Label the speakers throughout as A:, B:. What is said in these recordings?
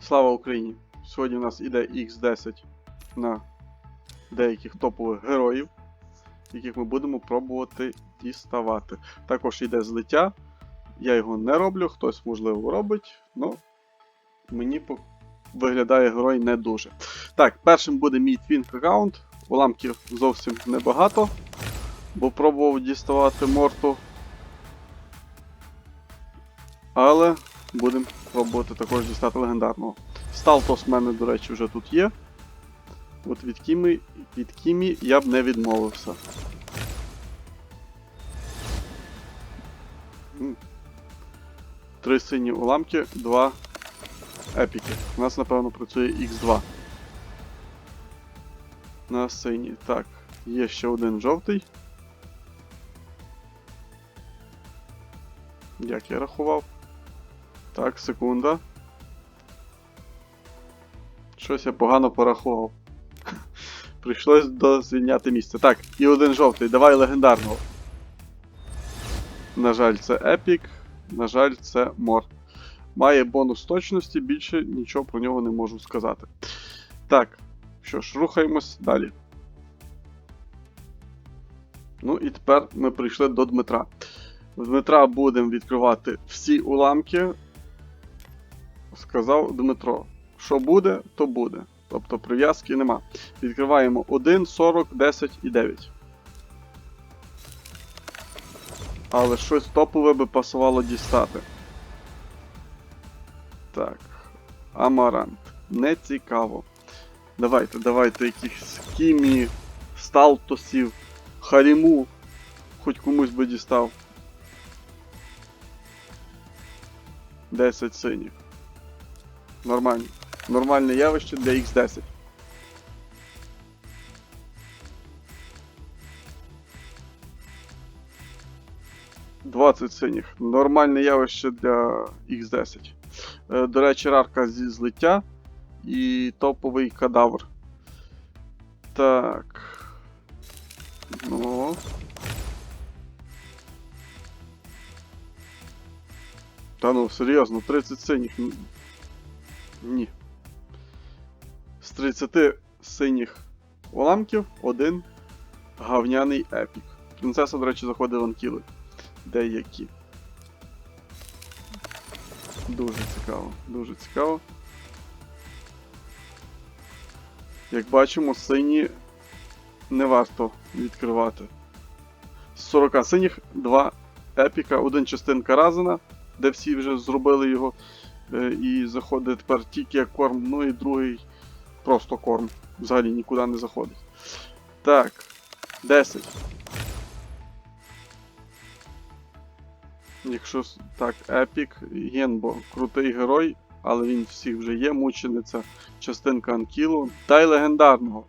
A: Слава Україні! Сьогодні у нас іде X10 на деяких топових героїв, яких ми будемо пробувати діставати. Також йде злиття. Я його не роблю, хтось, можливо, робить, але мені виглядає герой не дуже. Так, першим буде мій твінк аккаунт. Уламків зовсім небагато, бо пробував діставати морту. Але будемо пробувати також дістати легендарного. Сталтос в мене, до речі, вже тут є. От від Кімі, від Кімі я б не відмовився. Три сині уламки, два епіки. У нас, напевно, працює Х2. На синій. Так, є ще один жовтий. Як я рахував? Так, секунда. Щось я погано порахував. Прийшлось дозвільняти місце. Так, і один жовтий. Давай легендарного. На жаль, це епік. На жаль, це мор. Має бонус точності, більше нічого про нього не можу сказати. Так, що ж, рухаємось далі. Ну і тепер ми прийшли до Дмитра. В Дмитра будемо відкривати всі уламки. Сказав Дмитро. Що буде, то буде. Тобто прив'язки нема. Відкриваємо 1, 40, 10 і 9. Але щось топове би пасувало дістати. Так. Амарант. Не цікаво. Давайте, давайте якихось кімі, сталтосів, харіму. Хоч комусь би дістав. 10 синіх. Нормально. Нормальне явище для X10. Двадцять синіх. Нормальне явище для X10. Е, До речі, рарка зі злиття і топовий кадавр. Так. Ну. Та ну, серйозно, 30 синіх. Ні. З 30 синіх уламків один гавняний епік. Принцеса, до речі, заходить в анкіли. Деякі. Дуже цікаво, дуже цікаво. Як бачимо, сині не варто відкривати. З 40 синіх 2 епіка, один частинка Разена, де всі вже зробили його. Е, І заходить тепер тільки як корм, ну і другий просто корм. Взагалі нікуди не заходить. Так, 10. Якщо так, Епік, Генбо, крутий герой, але він всіх вже є, мучениця, частинка Анкілу. Дай легендарного.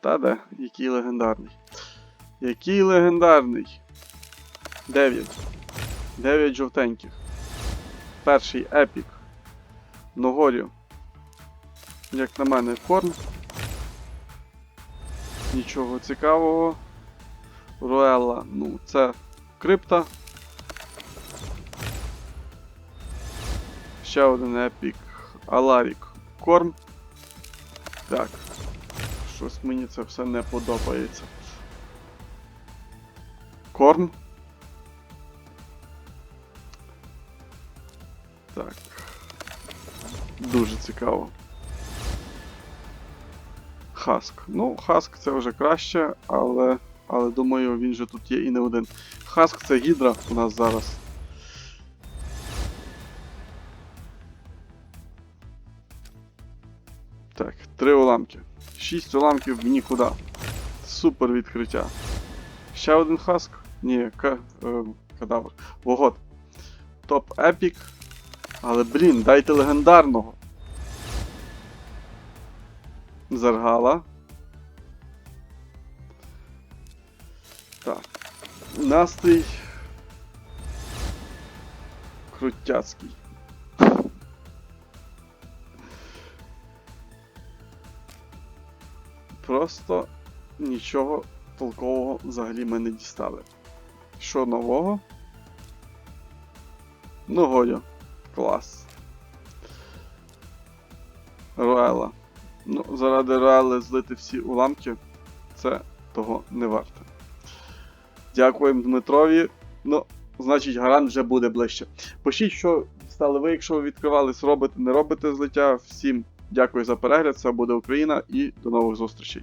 A: Та де, який легендарний. Який легендарний. 9. 9 жовтеньких. Перший епік. Ногорю. Як на мене, корм. Нічого цікавого. Руелла, ну, це крипта. Ще один епік. Аларік. Корм. Так. Щось мені це все не подобається. Корм. Так. Дуже цікаво. Хаск. Ну, Хаск це вже краще, але. Але думаю, він же тут є і не один. Хаск це гідра у нас зараз. Уламки. Шість уламків в нікуди. Супер відкриття. Ще один хаск. Ні, к... е, кадавр. Вогод. Топ епік. Але, блін, дайте легендарного. Заргала. Так. Настрій. Крутяцький. Просто нічого толкового взагалі ми не дістали. Що нового? Ну, Годя. Клас. Руела. Ну, заради Руели злити всі уламки, це того не варто. Дякуємо Дмитрові. Ну, значить, гарант вже буде ближче. Пишіть, що стали ви, якщо ви відкривались, робите, не робите злиття. Всім дякую за перегляд. Це буде Україна і до нових зустрічей.